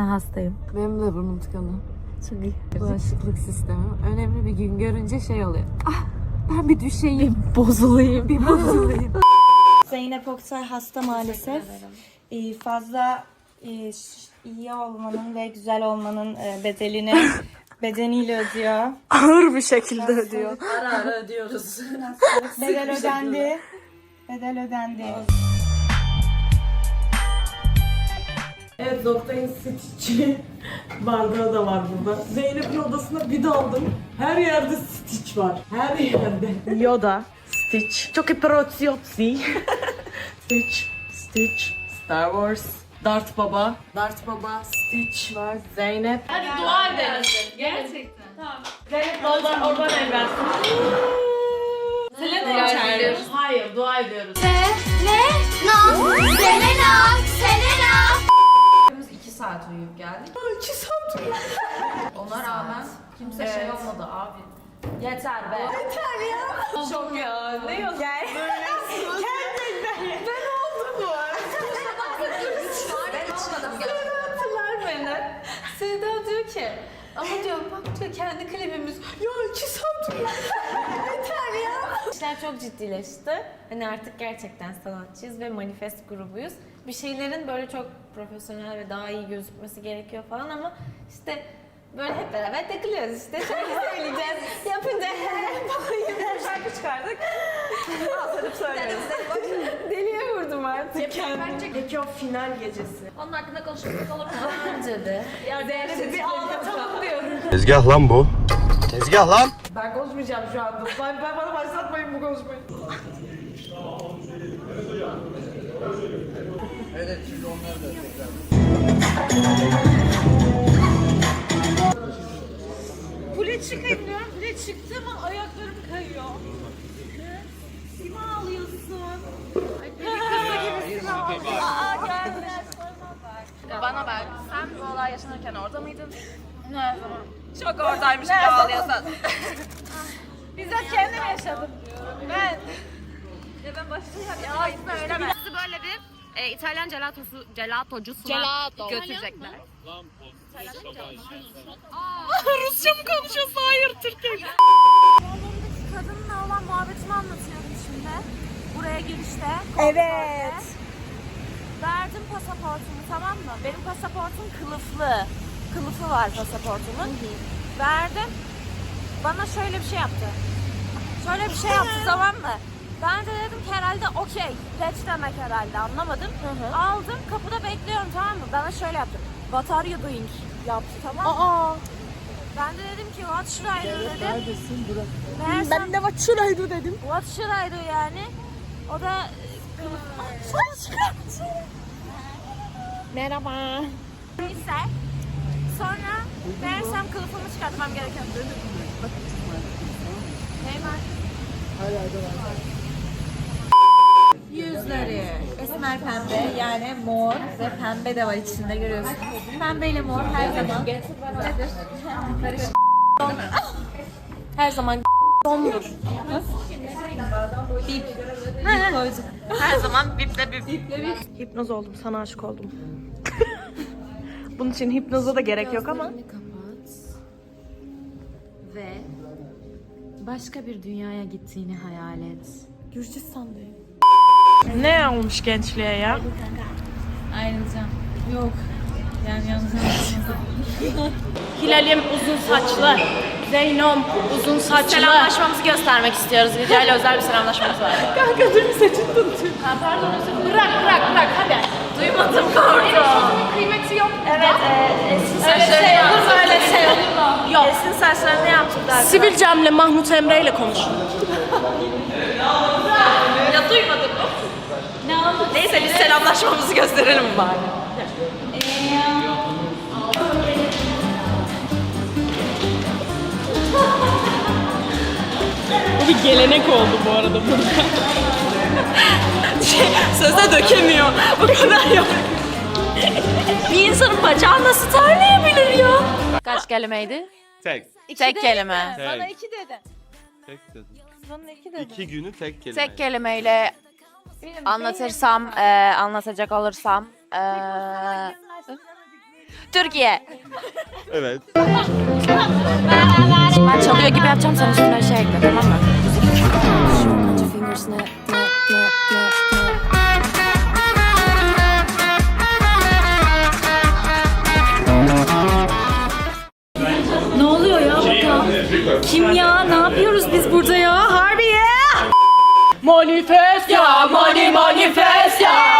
Ben hastayım. Benim de burnum tıkalı. Çok iyi. Bağışıklık sistemim. Önemli bir gün görünce şey oluyor. Ah ben bir düşeyim. Bozulayım. Bir bozulayım. Zeynep Oktay hasta maalesef. Ee, fazla e, ş- iyi olmanın ve güzel olmanın e, bedelini bedeniyle ödüyor. Ağır bir şekilde ödüyor. ara ara ödüyoruz. Bedel ödendi. Bedel ödendi. Evet Zoktay'ın Stitch'i bardağı da var burada. Zeynep'in odasına bir daldım. Her yerde Stitch var. Her yerde. Yoda. Stitch. Çok iprotsiyotsi. Stitch, Stitch, Star Wars, Dart Baba, Dart Baba, Stitch var, Zeynep. Hayır, dua ediyoruz. İki kimse şey olmadı abi. Yeter be. Yeter ya. Çok ya. Ne yok? Gel. Gerçekten. Ben oldum mu? Ben olmadım. Hatırlar beni. Sevda diyor ki ama diyor bak diyor kendi klibimiz. Ya iki saat uyuyup. Yeter ya. İşler çok ciddileşti. Hani artık gerçekten sanatçıyız ve manifest grubuyuz. Bir şeylerin böyle çok profesyonel ve daha iyi gözükmesi gerekiyor falan ama işte böyle hep beraber takılıyoruz işte. Şarkı söyleyeceğiz. Yapınca bir şarkı çıkardık. Atarıp söylüyoruz. Deliye vurdum artık kendimi. Peki o final gecesi. Onun hakkında konuşmak olur mu? Bence de. bir anlatalım diyorum. Tezgah lan bu. Tezgah lan. Ben konuşmayacağım şu anda. Ben, ben bana başlatmayın bu konuşmayı. Kule çıkayım diyorum. Kule çıktı ama ayaklarım kayıyor. Ağlıyorsun? Ay ağlıyor. Aa geldiler. Bana bak. Sen bu olay yaşanırken orada mıydın? Ne zaman? Çok oradaymış gibi ağlıyorsan. Bizzat kendim yaşadım. Ben. Ya ben başlayayım. Ya ismi öğremez. Sizi böyle bir e, İtalyan gelatosu, gelatocusuna Gelato. götürecekler. Rusça mı konuşuyorsun? Hayır Türkçe. Kadınla olan muhabbetimi anlatıyorum şimdi. Buraya girişte. Evet. Verdim pasaportumu tamam mı? Benim pasaportum kılıflı. Kılıfı var pasaportumun. Verdim. Bana şöyle bir şey yaptı. Şöyle bir şey yaptı tamam mı? Ben de dedim ki herhalde okey. Geç demek herhalde anlamadım. Aldım kapıda bekliyorum tamam mı? Bana şöyle yaptı. What are you doing? Yaptı tamam mı? Aa. Ben de dedim ki what should I do dedim. Meğersem Ben de what should I do dedim. what should I do yani. O da. Merhaba. Neyse. Sonra meğersem kılıfımı çıkartmam gereken Neymar. Yüzleri esmer pembe yani mor ve pembe de var içinde görüyorsunuz. Pembe ile mor her zaman nedir? Karışık. Her zaman dondur. Bip. Bip koyduk. Her zaman biple bip. Hipnoz oldum. Sana aşık oldum. Bunun için hipnoza da gerek yok ama. Ve başka bir dünyaya gittiğini hayal et. Gürcistan'dayım. Ne olmuş gençliğe ya? Ayrılacağım. Yok. Yani yalnız Hilal'im uzun saçlı. Zeynom uzun saçlı. Selamlaşmamızı göstermek istiyoruz. Videoyla özel bir selamlaşmamız var. Kanka dur saçını tutuyor. Bırak bırak bırak hadi. Duymadım korktum. Kıymeti yok. Evet, e, esin Öyle şey olur mu öyle şey olur mu? Yok. Esin saçlarını yaptırdılar. Sibel Cem'le Mahmut Emre ile konuş. Ya duymadım. Ne oldu? Selamlaşmamızı gösterelim bari. Bu bir gelenek oldu bu arada burada. şey, söze dökemiyor. Bu kadar yok. bir insanın bacağı nasıl terleyebilir ya? Kaç kelimeydi? Tek. Tek kelime. Tek. iki dedi. Tek dedim. Bana iki dedi. İki günü tek kelime. Tek kelimeyle anlatırsam, e, anlatacak olursam, e, Türkiye. Evet. Ben çalıyor gibi yapacağım sen üstüne şey ekle tamam mı? Ne oluyor ya burada? Kim ya? Ne yapıyoruz biz burada ya? Harbiye! Manifest ya, mani manifest ya.